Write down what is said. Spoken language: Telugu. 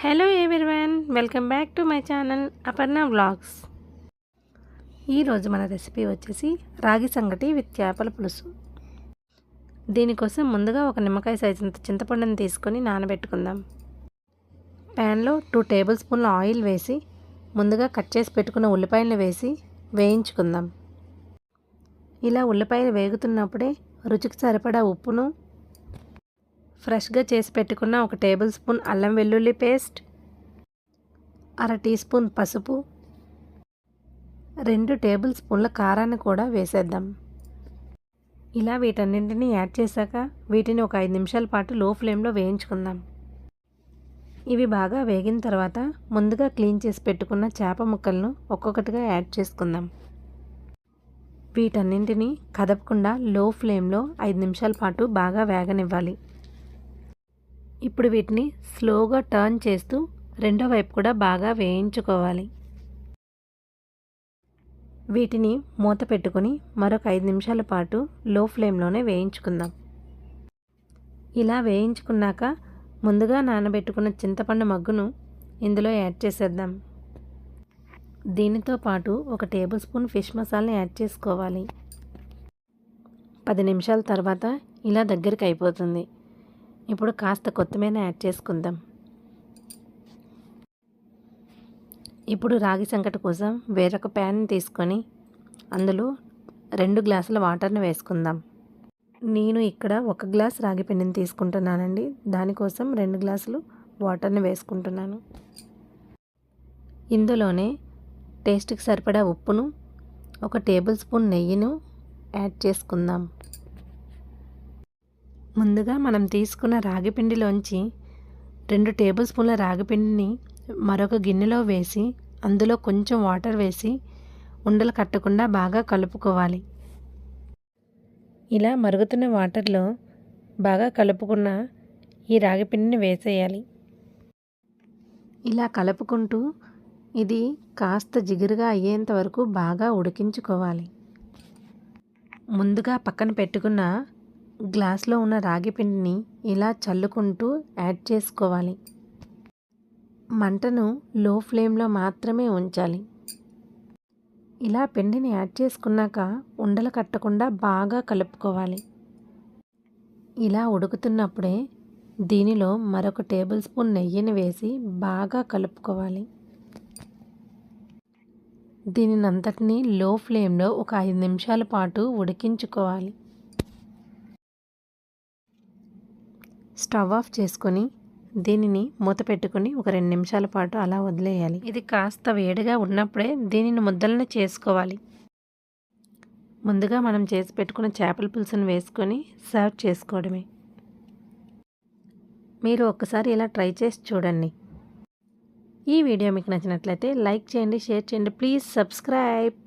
Hello everyone welcome back to my channel Aparna vlogs ఈరోజు మన రెసిపీ వచ్చేసి రాగి సంగటి విత్ చేపల పులుసు. దీనికోసం ముందుగా ఒక నిమ్మకాయ సైజుంత చింతపండుని తీసుకొని నానబెట్టుకుందాం. ప్యాన్లో టూ టేబుల్ స్పూన్ల ఆయిల్ వేసి ముందుగా కట్ చేసి పెట్టుకున్న ఉల్లిపాయలను వేసి వేయించుకుందాం. ఇలా ఉల్లిపాయలు వేగుతున్నప్పుడే రుచికి సరిపడా ఉప్పును ఫ్రెష్గా చేసి పెట్టుకున్న ఒక టేబుల్ స్పూన్ అల్లం వెల్లుల్లి పేస్ట్ అర టీ స్పూన్ పసుపు రెండు టేబుల్ స్పూన్ల కారాన్ని కూడా వేసేద్దాం. ఇలా వీటన్నింటినీ యాడ్ చేశాక వీటిని ఒక ఐదు నిమిషాల పాటు లో ఫ్లేమ్లో వేయించుకుందాం. ఇవి బాగా వేగిన తర్వాత ముందుగా క్లీన్ చేసి పెట్టుకున్న చేప ముక్కలను ఒక్కొక్కటిగా యాడ్ చేసుకుందాం. వీటన్నింటినీ కదపకుండా లో ఫ్లేమ్లో ఐదు నిమిషాల పాటు బాగా వేగనివ్వాలి. ఇప్పుడు వీటిని స్లోగా టర్న్ చేస్తూ రెండో వైపు కూడా బాగా వేయించుకోవాలి. వీటిని మూత పెట్టుకొని మరొక ఐదు నిమిషాల పాటు లో ఫ్లేమ్లోనే వేయించుకుందాం. ఇలా వేయించుకున్నాక ముందుగా నానబెట్టుకున్న చింతపండు మగ్గును ఇందులో యాడ్ చేసేద్దాం. దీనితో పాటు ఒక టేబుల్ స్పూన్ ఫిష్ మసాలాని యాడ్ చేసుకోవాలి. పది నిమిషాల తర్వాత ఇలా దగ్గరికి అయిపోతుంది. ఇప్పుడు కాస్త కొత్తిమీర యాడ్ చేసుకుందాం. ఇప్పుడు రాగి సంకట కోసం వేరొక ప్యాన్ తీసుకొని అందులో రెండు గ్లాసుల వాటర్ని వేసుకుందాం. నేను ఇక్కడ ఒక గ్లాస్ రాగి పిండిని తీసుకుంటున్నానండి. దానికోసం రెండు గ్లాసులు వాటర్ని వేసుకుంటున్నాను. ఇందులోనే టేస్ట్కి సరిపడా ఉప్పును ఒక టేబుల్ స్పూన్ నెయ్యిను యాడ్ చేసుకుందాం. ముందుగా మనం తీసుకున్న రాగిపిండిలోంచి రెండు టేబుల్ స్పూన్ల రాగిపిండిని మరొక గిన్నెలో వేసి అందులో కొంచెం వాటర్ వేసి ఉండలు కట్టకుండా బాగా కలుపుకోవాలి. ఇలా మరుగుతున్న వాటర్లో బాగా కలుపుకున్న ఈ రాగిపిండిని వేసేయాలి. ఇలా కలుపుకుంటూ ఇది కాస్త జిగురుగా అయ్యేంత వరకు బాగా ఉడికించుకోవాలి. ముందుగా పక్కన పెట్టుకున్న గ్లాస్లో ఉన్న రాగి పిండిని ఇలా చల్లుకుంటూ యాడ్ చేసుకోవాలి. మంటను లో ఫ్లేమ్లో మాత్రమే ఉంచాలి. ఇలా పిండిని యాడ్ చేసుకున్నాక ఉండలు కట్టకుండా బాగా కలుపుకోవాలి. ఇలా ఉడుకుతున్నప్పుడే దీనిలో మరొక టేబుల్ స్పూన్ నెయ్యిని వేసి బాగా కలుపుకోవాలి. దీనినంతటినీ లో ఫ్లేమ్లో ఒక ఐదు నిమిషాల పాటు ఉడికించుకోవాలి. స్టవ్ ఆఫ్ చేసుకొని దీనిని మూత పెట్టుకొని ఒక రెండు నిమిషాల పాటు అలా వదిలేయాలి. ఇది కాస్త వేడిగా ఉన్నప్పుడే దీనిని ముద్దలను చేసుకోవాలి. ముందుగా మనం చేసి పెట్టుకున్న చేపల పులుసును వేసుకొని సర్వ్ చేసుకోవడమే. మీరు ఒక్కసారి ఇలా ట్రై చేసి చూడండి. ఈ వీడియో మీకు నచ్చినట్లయితే లైక్ చేయండి షేర్ చేయండి. Please subscribe.